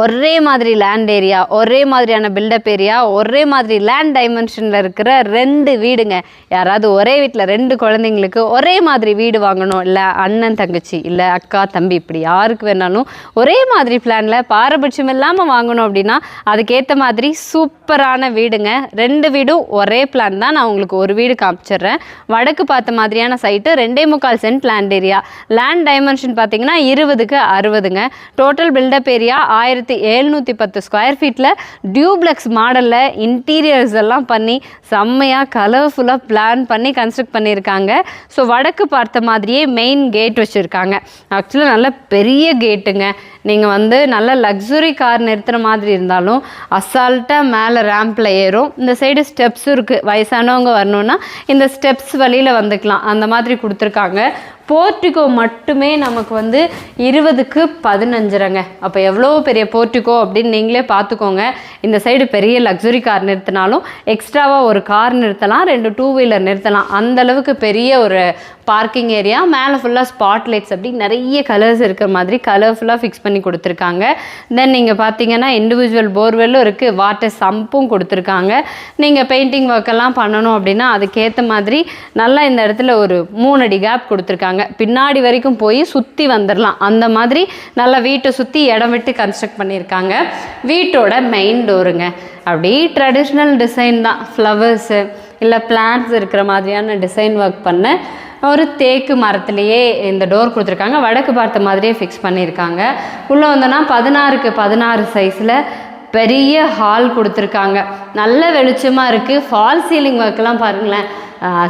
ஒரே மாதிரி land area ஒரே மாதிரியான பில்டப் ஏரியா ஒரே மாதிரி லேண்ட் டைமென்ஷனில் இருக்கிற ரெண்டு வீடுங்க. யாராவது ஒரே வீட்டில் ரெண்டு குழந்தைங்களுக்கு ஒரே மாதிரி வீடு வாங்கணும். இல்லை அண்ணன் தங்கச்சி இல்லை அக்கா தம்பி இப்படி யாருக்கு வேணாலும் ஒரே மாதிரி பிளானில் பாரபட்சம் இல்லாமல் வாங்கணும் அப்படின்னா அதுக்கேற்ற மாதிரி சூப்பரான வீடுங்க. ரெண்டு வீடும் ஒரே பிளான் தான். நான் உங்களுக்கு ஒரு வீடு காமிச்சிடுறேன். வடக்கு பார்த்த மாதிரியான சைட்டு ரெண்டே முக்கால் cent land area land dimension பார்த்தீங்கன்னா இருபதுக்கு அறுபதுங்க. டோட்டல் பில்டப் ஏரியா ஆயிரத்தி எழுநூற்றி பத்து ஸ்கொயர் ஃபீட்டில் டியூப்ளெக்ஸ் மாடலில் இன்டீரியர்ஸ் எல்லாம் பண்ணி செம்மையாக கலர்ஃபுல்லாக பிளான் பண்ணி கன்ஸ்ட்ரக்ட் பண்ணியிருக்காங்க. ஸோ வடக்கு பார்த்த மாதிரியே மெயின் கேட் வச்சுருக்காங்க. ஆக்சுவலாக நல்ல பெரிய கேட்டுங்க நீங்கள் வந்து நல்ல லக்ஸுரி கார் நிறுத்துகிற மாதிரி இருந்தாலும் அசால்ட்டாக மேலே ரேம்பில் ஏறும். இந்த சைடு ஸ்டெப்ஸும் இருக்குது வயசானவங்க வரணுன்னா இந்த ஸ்டெப்ஸ் வழியில் வந்துக்கலாம். அந்த மாதிரி கொடுத்துருக்காங்க. போர்ட்டிகோ மட்டுமே நமக்கு வந்து இருபதுக்கு பதினஞ்சுரங்க அப்போ எவ்வளோ பெரிய போர்ட்டிகோ அப்படின்னு நீங்களே பார்த்துக்கோங்க. இந்த சைடு பெரிய லக்ஸுரி கார் நிறுத்தினாலும் எக்ஸ்ட்ராவாக ஒரு கார் நிறுத்தலாம் ரெண்டு டூ வீலர் நிறுத்தலாம் அந்தளவுக்கு பெரிய ஒரு பார்க்கிங் ஏரியா மேலே ஃபுல்லாக ஸ்பாட் லைட்ஸ் அப்படி நிறைய கலர்ஸ் இருக்கிற மாதிரி கலர்ஃபுல்லாக ஃபிக்ஸ் பண்ணி கொடுத்துருக்காங்க. தென் நீங்கள் பார்த்தீங்கன்னா இண்டிவிஜுவல் போர்வெல்லும் இருக்குது வாட்டர் சம்பும் கொடுத்துருக்காங்க. நீங்கள் பெயிண்டிங் ஒர்க்கெல்லாம் பண்ணணும் அப்படின்னா அதுக்கேற்ற மாதிரி நல்லா இந்த இடத்துல ஒரு மூணு அடி கேப் கொடுத்துருக்காங்க. பின்னாடி வரைக்கும் போய் சுற்றி வந்துடலாம் அந்த மாதிரி நல்லா வீட்டை சுற்றி இடம் விட்டு கன்ஸ்ட்ரக்ட் பண்ணியிருக்காங்க. வீட்டோட மெயின் டோருங்க அப்படி ட்ரெடிஷ்னல் டிசைன் தான். ஃப்ளவர்ஸு இல்லை பிளான்ஸ் இருக்கிற மாதிரியான டிசைன் ஒர்க் பண்ண ஒரு தேக்கு மரத்துலேயே இந்த டோர் கொடுத்துருக்காங்க. வடக்கு பார்த்த மாதிரியே ஃபிக்ஸ் பண்ணியிருக்காங்க. உள்ளே வந்தோன்னா பதினாறுக்கு பதினாறு சைஸில் பெரிய ஹால் கொடுத்துருக்காங்க. நல்ல வெளிச்சமாக இருக்குது ஃபால் சீலிங் ஒர்க்கெலாம் பாருங்களேன்.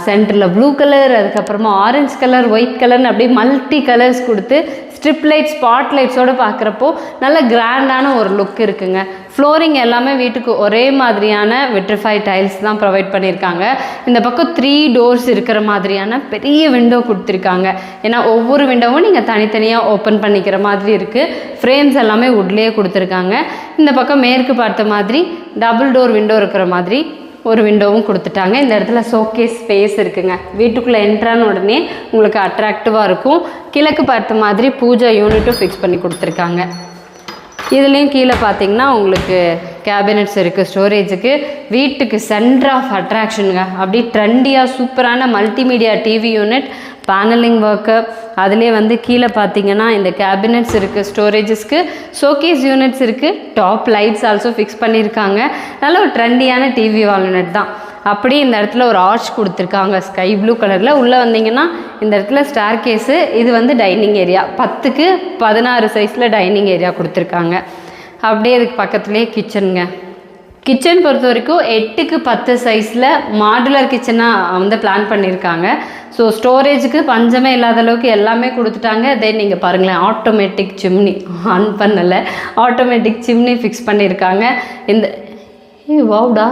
சென்டரில் ப்ளூ கலர் அதுக்கப்புறமா ஆரஞ்சு கலர் ஒயிட் கலர்னு அப்படியே மல்டி கலர்ஸ் கொடுத்து ஸ்ட்ரிப் லைட் ஸ்பாட் லைட்ஸோடு பார்க்குறப்போ நல்ல கிராண்டான ஒரு லுக் இருக்குங்க. ஃப்ளோரிங் எல்லாமே வீட்டுக்கு ஒரே மாதிரியான வெட்ரிஃபை டைல்ஸ் தான் ப்ரொவைட் பண்ணியிருக்காங்க. இந்த பக்கம் த்ரீ டோர்ஸ் இருக்கிற மாதிரியான பெரிய விண்டோ கொடுத்துருக்காங்க. ஏன்னா ஒவ்வொரு விண்டோவும் நீங்கள் தனித்தனியாக ஓப்பன் பண்ணிக்கிற மாதிரி இருக்குது ஃப்ரேம்ஸ் எல்லாமே உட்லேயே கொடுத்துருக்காங்க. இந்த பக்கம் மேற்கு பார்த்த மாதிரி டபுள் டோர் விண்டோ இருக்கிற மாதிரி ஒரு விண்டோவும் கொடுத்துட்டாங்க. இந்த இடத்துல ஷோகேஸ் ஸ்பேஸ் இருக்குங்க. வீட்டுக்குள்ளே என்ட்ரான உடனே உங்களுக்கு அட்ராக்டிவாக இருக்கும். கிழக்கு பார்த்த மாதிரி பூஜா யூனிட்டும் ஃபிக்ஸ் பண்ணி கொடுத்துருக்காங்க. இதுலேயும் கீழே பார்த்தீங்கன்னா உங்களுக்கு கேபினட்ஸ் இருக்குது ஸ்டோரேஜுக்கு வீட்டுக்கு சென்டர் ஆஃப் அட்ராக்ஷனுங்க அப்படி ட்ரெண்டியாக சூப்பரான multimedia TV unit paneling work அதிலே வந்து கீழே பார்த்தீங்கன்னா இந்த கேபினட்ஸ் இருக்குது ஸ்டோரேஜஸ்க்கு ஷோகேஸ் யூனிட்ஸ் இருக்குது டாப் லைட்ஸ் ஆல்சோ ஃபிக்ஸ் பண்ணியிருக்காங்க. நல்ல ஒரு ட்ரெண்டியான டிவி வால் தான். அப்படியே இந்த இடத்துல ஒரு ஆர்ச் கொடுத்துருக்காங்க ஸ்கை ப்ளூ கலரில் உள்ளே வந்தீங்கன்னா இந்த இடத்துல ஸ்டார் கேஸு இது வந்து டைனிங் ஏரியா பத்துக்கு பதினாறு சைஸில் டைனிங் ஏரியா கொடுத்துருக்காங்க. அப்படியே அதுக்கு பக்கத்துலேயே கிச்சனுங்க கிச்சன் பொறுத்த வரைக்கும் எட்டுக்கு பத்து சைஸில் மாடுலர் கிச்சனாக வந்து பிளான் பண்ணியிருக்காங்க. ஸோ ஸ்டோரேஜுக்கு பஞ்சமே இல்லாத அளவுக்கு எல்லாமே கொடுத்துட்டாங்க. தென் நீங்கள் பாருங்களேன் ஆட்டோமேட்டிக் சிம்னி ஆன் பண்ணலை. ஆட்டோமேட்டிக் சிம்னி ஃபிக்ஸ் பண்ணியிருக்காங்க. இந்த ஏ வாவ்டா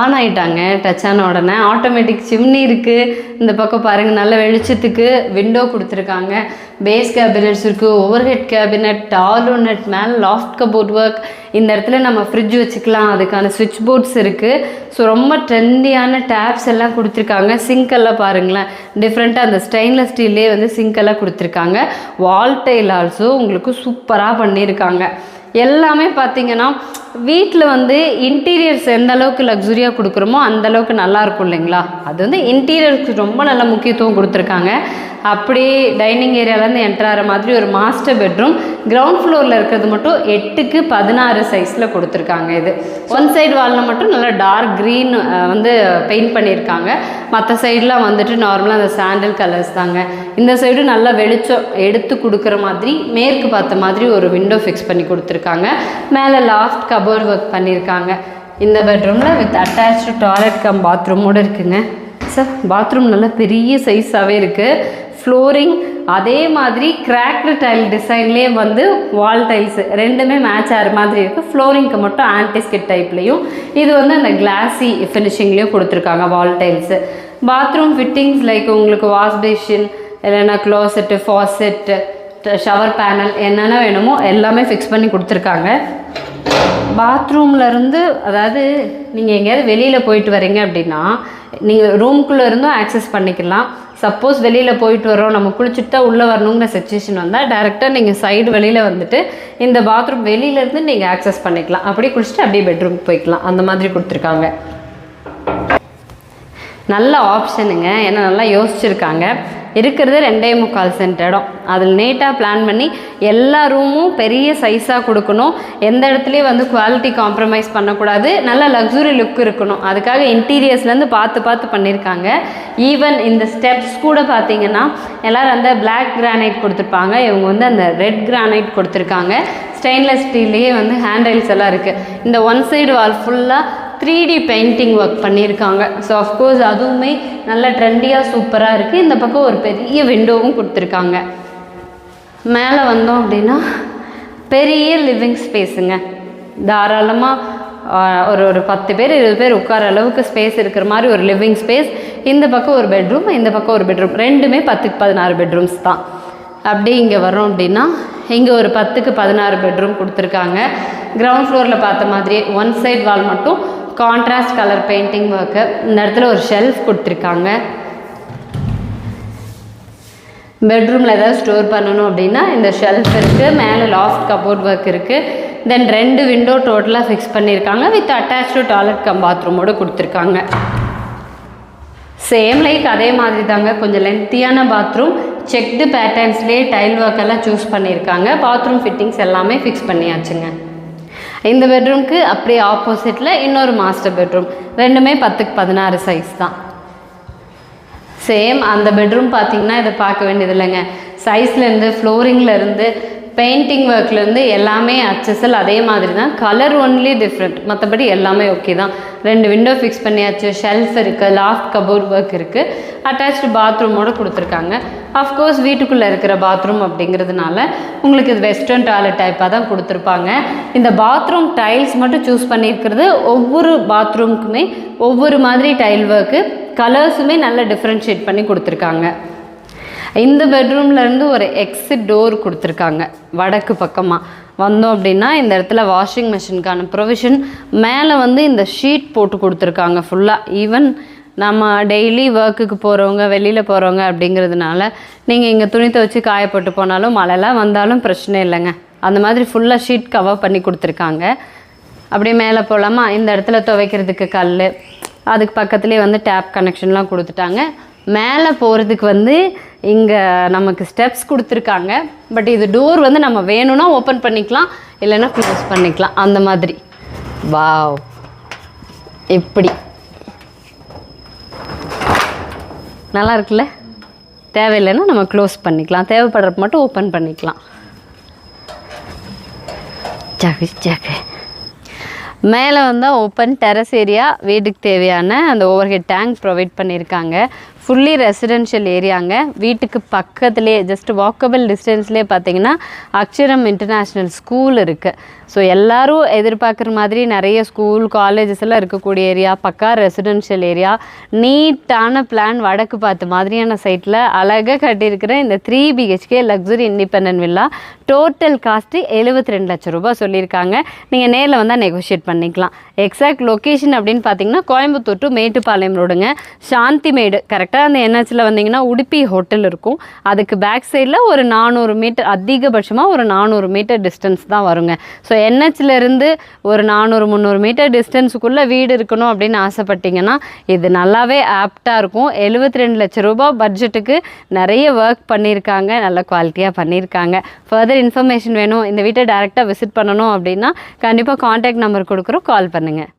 ஆன் ஆகிட்டாங்க டச் ஆன உடனே ஆட்டோமேட்டிக் சிம்னி இருக்குது இந்த பக்கம் பாருங்கள் நல்ல வெளிச்சத்துக்கு விண்டோ கொடுத்துருக்காங்க. பேஸ் கேபினட்ஸ் இருக்குது ஓவர் ஹெட் கேபினட் டாலோனட் மேலே லாஃப்ட் கபோர்ட் ஒர்க் இந்த இடத்துல நம்ம ஃப்ரிட்ஜ் வச்சுக்கலாம். அதுக்கான சுவிட்ச் போர்ட்ஸ் இருக்குது ஸோ ரொம்ப ட்ரெண்டியான டேப்ஸ் எல்லாம் கொடுத்துருக்காங்க. சிங்க் எல்லாம் பாருங்களேன். டிஃப்ரெண்ட்டாக அந்த ஸ்டெயின்லெஸ் ஸ்டீல்லே வந்து சிங்க் எல்லாம் கொடுத்துருக்காங்க. வால்டைல் ஆல்சோ உங்களுக்கு சூப்பராக பண்ணியிருக்காங்க. எல்லாமே பார்த்தீங்கன்னா வீட்டில் வந்து இன்டீரியர்ஸ் எந்த அளவுக்கு லக்ஸுரியாக கொடுக்குறோமோ அந்த அளவுக்கு நல்லா இருக்கும் இல்லைங்களா? அது வந்து இன்டீரியருக்கு ரொம்ப நல்ல முக்கியத்துவம் கொடுத்துருக்காங்க. அப்படியே டைனிங் ஏரியாவிலேருந்து என்ட்ராகிற மாதிரி ஒரு மாஸ்டர் பெட்ரூம் கிரவுண்ட் ஃப்ளோரில் இருக்கிறது மட்டும் எட்டுக்கு பதினாறு சைஸில் கொடுத்துருக்காங்க இது. ஒன் சைடு வாலில் மட்டும் நல்லா டார்க் க்ரீன் வந்து பெயிண்ட் பண்ணியிருக்காங்க. மற்ற சைடெலாம் வந்துட்டு நார்மலாக அந்த சாண்டல் கலர்ஸ் தாங்க. இந்த சைடு நல்லா வெளிச்சம் எடுத்து கொடுக்குற மாதிரி மேற்கு பார்த்த மாதிரி ஒரு விண்டோ ஃபிக்ஸ் பண்ணி கொடுத்துருக்காங்க. மேலே லாஃப்ட் கபோர்ட் ஒர்க் பண்ணியிருக்காங்க. இந்த பெட்ரூமில் வித் அட்டாச்சு டாய்லெட் கம் பாத்ரூமோடு இருக்குங்க. சார் பாத்ரூம் நல்லா பெரிய சைஸாகவே இருக்குது ஃப்ளோரிங் அதே மாதிரி கிராக்டு டைல் டிசைன்லேயே வந்து வால் டைல்ஸ் ரெண்டுமே மேட்ச் ஆகிற மாதிரி இருக்குது ஃப்ளோரிங்க்கு மட்டும் ஆன்டிஸ்கிட் டைப்லேயும் இது வந்து அந்த கிளாஸி ஃபினிஷிங்லேயும் கொடுத்துருக்காங்க wall tiles bathroom fittings like உங்களுக்கு வாஷ் பேஷின் இல்லைன்னா க்ளோசெட்டு ஃபாசெட்டு ஷவர் பேனல் என்னென்ன வேணுமோ எல்லாமே ஃபிக்ஸ் பண்ணி கொடுத்துருக்காங்க. பாத்ரூம்லேருந்து அதாவது நீங்கள் எங்கேயாவது வெளியில் போயிட்டு வரீங்க அப்படின்னா நீங்கள் ரூம்குள்ளே இருந்தும் ஆக்சஸ் பண்ணிக்கலாம். சப்போஸ் வெளியில் போயிட்டு வரோம் நம்ம குளிச்சுட்டு தான் உள்ளே வரணுங்கிற சுச்சுவேஷன் வந்தால் டேரெக்டாக நீங்கள் சைடு வெளியில் வந்துட்டு இந்த பாத்ரூம் வெளியிலேருந்து நீங்கள் ஆக்சஸ் பண்ணிக்கலாம். அப்படியே குளிச்சுட்டு அப்படியே பெட்ரூம் போய்க்கலாம். அந்த மாதிரி கொடுத்துருக்காங்க. நல்ல ஆப்ஷனுங்க ஏன்னா நல்லா யோசிச்சுருக்காங்க. இருக்கிறது ரெண்டே முக்கால் சென்ட் இடம். அதில் நீட்டாக பிளான் பண்ணி எல்லா ரூமும் பெரிய சைஸாக கொடுக்கணும். எந்த இடத்துலையும் வந்து குவாலிட்டி காம்ப்ரமைஸ் பண்ணக்கூடாது. நல்ல லக்ஸுரி லுக் இருக்கணும். அதுக்காக இன்டீரியர்ஸ்லேருந்து பார்த்து பார்த்து பண்ணியிருக்காங்க. ஈவன் இந்த ஸ்டெப்ஸ் கூட பார்த்தீங்கன்னா எல்லோரும் அந்த பிளாக் கிரானைட் கொடுத்துருப்பாங்க. இவங்க வந்து அந்த ரெட் கிரானைட் கொடுத்துருக்காங்க. ஸ்டெயின்லெஸ் ஸ்டீல்லையே வந்து ஹேண்ட்ரைல்ஸ் எல்லாம் இருக்குது இந்த ஒன் சைடு வால் ஃபுல்லாக த்ரீ டி பெயிண்டிங் ஒர்க் பண்ணியிருக்காங்க. ஸோ அஃப்கோர்ஸ் அதுவுமே நல்ல ட்ரெண்டியாக சூப்பராக இருக்குது இந்த பக்கம் ஒரு பெரிய விண்டோவும் கொடுத்துருக்காங்க. மேலே வந்தோம் அப்படின்னா பெரிய லிவிங் ஸ்பேஸுங்க தாராளமாக ஒரு ஒரு பத்து பேர் இருபது பேர் உட்கார அளவுக்கு ஸ்பேஸ் இருக்கிற மாதிரி ஒரு லிவிங் ஸ்பேஸ் இந்த பக்கம் ஒரு பெட்ரூம் இந்த பக்கம் ஒரு பெட்ரூம் ரெண்டுமே பத்துக்கு பதினாறு பெட்ரூம்ஸ் தான். அப்படியே இங்கே வரோம் அப்படின்னா இங்கே ஒரு பத்துக்கு பதினாறு பெட்ரூம் கொடுத்துருக்காங்க. கிரவுண்ட் ஃப்ளோரில் பார்த்த மாதிரியே ஒன் சைட் வால் மட்டும் கான்ட்ராஸ்ட் கலர் பெயிண்டிங் ஒர்க்கு இந்த இடத்துல ஒரு ஷெல்ஃப் கொடுத்துருக்காங்க. பெட்ரூமில் ஏதாவது ஸ்டோர் பண்ணணும் அப்படின்னா இந்த ஷெல்ஃப் இருக்குது மேலே லாஃப்ட் கபோர்ட் ஒர்க் இருக்குது தென் ரெண்டு விண்டோ டோட்டலாக ஃபிக்ஸ் பண்ணியிருக்காங்க வித் அட்டாச்சு டாய்லெட் கம் பாத்ரூமோடு கொடுத்துருக்காங்க. சேம் லைக் அதே மாதிரி தாங்க கொஞ்சம் லென்த்தியான பாத்ரூம் செக்டு பேட்டர்ன்ஸ்லேயே டைல் ஒர்க்கெல்லாம் சூஸ் பண்ணியிருக்காங்க. பாத்ரூம் ஃபிட்டிங்ஸ் எல்லாமே ஃபிக்ஸ் பண்ணியாச்சுங்க. இந்த பெட்ரூம்க்கு அப்படியே ஆப்போசிட்டில் இன்னொரு மாஸ்டர் பெட்ரூம் ரெண்டுமே பத்துக்கு பதினாறு சைஸ் தான். சேம் அந்த பெட்ரூம் பார்த்தீங்கன்னா இதை பார்க்க வேண்டியது இல்லைங்க சைஸ்லேருந்து ஃப்ளோரிங்லேருந்து பெயிண்டிங் ஒர்க்லேருந்து எல்லாமே அச்சசல் அதே மாதிரி தான் கலர் ஒன்லி டிஃப்ரெண்ட் மற்றபடி எல்லாமே ஓகே தான். ரெண்டு விண்டோ ஃபிக்ஸ் பண்ணியாச்சு. ஷெல்ஃப் இருக்குது லாஃப்ட் கபோர்ட் ஒர்க் இருக்குது அட்டாச்டு பாத்ரூமோடு கொடுத்துருக்காங்க. அஃப்கோர்ஸ் வீட்டுக்குள்ளே இருக்கிற பாத்ரூம் அப்படிங்கிறதுனால உங்களுக்கு இது வெஸ்டர்ன் டாய்லெட் டைப்பாக தான் கொடுத்துருப்பாங்க. இந்த பாத்ரூம் டைல்ஸ் மட்டும் சூஸ் பண்ணியிருக்கிறது ஒவ்வொரு பாத்ரூம்க்குமே ஒவ்வொரு மாதிரி டைல் ஒர்க்கு கலர்ஸுமே நல்லா டிஃப்ரென்ஷியேட் பண்ணி கொடுத்துருக்காங்க. இந்த பெட்ரூம்லேருந்து ஒரு எக்ஸிட் டோர் கொடுத்துருக்காங்க. வடக்கு பக்கமாக வந்தோம் அப்படின்னா இந்த இடத்துல வாஷிங் மிஷினுக்கான ப்ரொவிஷன் மேலே வந்து இந்த ஷீட் போட்டு கொடுத்துருக்காங்க ஃபுல்லாக ஈவன் நம்ம டெய்லி ஒர்க்குக்கு போகிறவங்க வெளியில் போகிறவங்க அப்படிங்கிறதுனால நீங்கள் இங்கே துணி துவச்சி காயப்பட்டு போனாலும் மழைலாம் வந்தாலும் பிரச்சனை இல்லைங்க. அந்த மாதிரி ஃபுல்லாக ஷீட் கவர் பண்ணி கொடுத்துருக்காங்க. அப்படியே மேலே போகலாமா இந்த இடத்துல துவைக்கிறதுக்கு கல் அதுக்கு பக்கத்துலேயே வந்து டேப் கனெக்ஷன்லாம் கொடுத்துட்டாங்க. மேலே போகிறதுக்கு வந்து இங்கே நமக்கு ஸ்டெப்ஸ் கொடுத்துருக்காங்க. பட் இது டோர் வந்து நம்ம வேணும்னா ஓப்பன் பண்ணிக்கலாம் இல்லைன்னா க்ளோஸ் பண்ணிக்கலாம். அந்த மாதிரி. வாவ் எப்படி நல்லா இருக்குல்ல? தேவையில்லைன்னா நம்ம க்ளோஸ் பண்ணிக்கலாம். தேவைப்படுறப்ப மட்டும் ஓப்பன் பண்ணிக்கலாம். ஜாகு ஜாகு. மேலே வந்தால் ஓப்பன் டெரஸ் ஏரியா வீட்டுக்கு தேவையான அந்த ஓவர் ஹெட் டேங்க் ப்ரொவைட் பண்ணியிருக்காங்க. ஃபுல்லி ரெசிடென்ஷியல் ஏரியாங்க வீட்டுக்கு பக்கத்துலேயே ஜஸ்ட் வாக்கபிள் டிஸ்டன்ஸ்லேயே பார்த்தீங்கன்னா அக்ஷரம் இன்டர்நேஷ்னல் ஸ்கூல் இருக்குது ஸோ எல்லோரும் எதிர்பார்க்குற மாதிரி நிறைய ஸ்கூல் காலேஜஸ் எல்லாம் இருக்கக்கூடிய ஏரியா பக்கா ரெசிடென்ஷியல் ஏரியா நீட்டான பிளான் வடக்கு பார்த்து மாதிரியான சைட்டில் அழகாக கட்டியிருக்கிற இந்த three BHK luxury independent villa total cost எழுபத்தி ரெண்டு லட்சம் ரூபாய் சொல்லியிருக்காங்க. நீங்கள் நேரில் வந்தால் நெகோஷியேட் பண்ணிக்கலாம். எக்ஸாக்ட் லொக்கேஷன் அப்படின்னு பார்த்தீங்கன்னா கோயம்புத்தூர் டு மேட்டுப்பாளையம் ரோடுங்க. சாந்தி மேடு கரெக்டாக அந்த என்ஹெச்சில் வந்தீங்கன்னா உடுப்பி ஹோட்டல் இருக்கும். அதுக்கு பேக் சைடில் ஒரு நானூறு மீட்டர் அதிகபட்சமாக ஒரு நானூறு மீட்டர் டிஸ்டன்ஸ் தான் வருங்க. ஸோ என்ஹெச்லேருந்து ஒரு நானூறு முந்நூறு மீட்டர் டிஸ்டன்ஸுக்குள்ளே வீடு இருக்கணும் அப்படின்னு ஆசைப்பட்டீங்கன்னா இது நல்லாவே ஆப்டாக இருக்கும். எழுபத்தி ரெண்டு லட்ச ரூபாய் பட்ஜெட்டுக்கு நிறைய ஒர்க் பண்ணியிருக்காங்க. நல்ல குவாலிட்டியாக பண்ணியிருக்காங்க. ஃபர்தர் இன்ஃபர்மேஷன் வேணும் இந்த வீட்டை டேரெக்டாக விசிட் பண்ணணும் அப்படின்னா கண்டிப்பாக காண்டாக்ட் நம்பர் கொடுக்குறோம். கால் பண்ணுங்கள்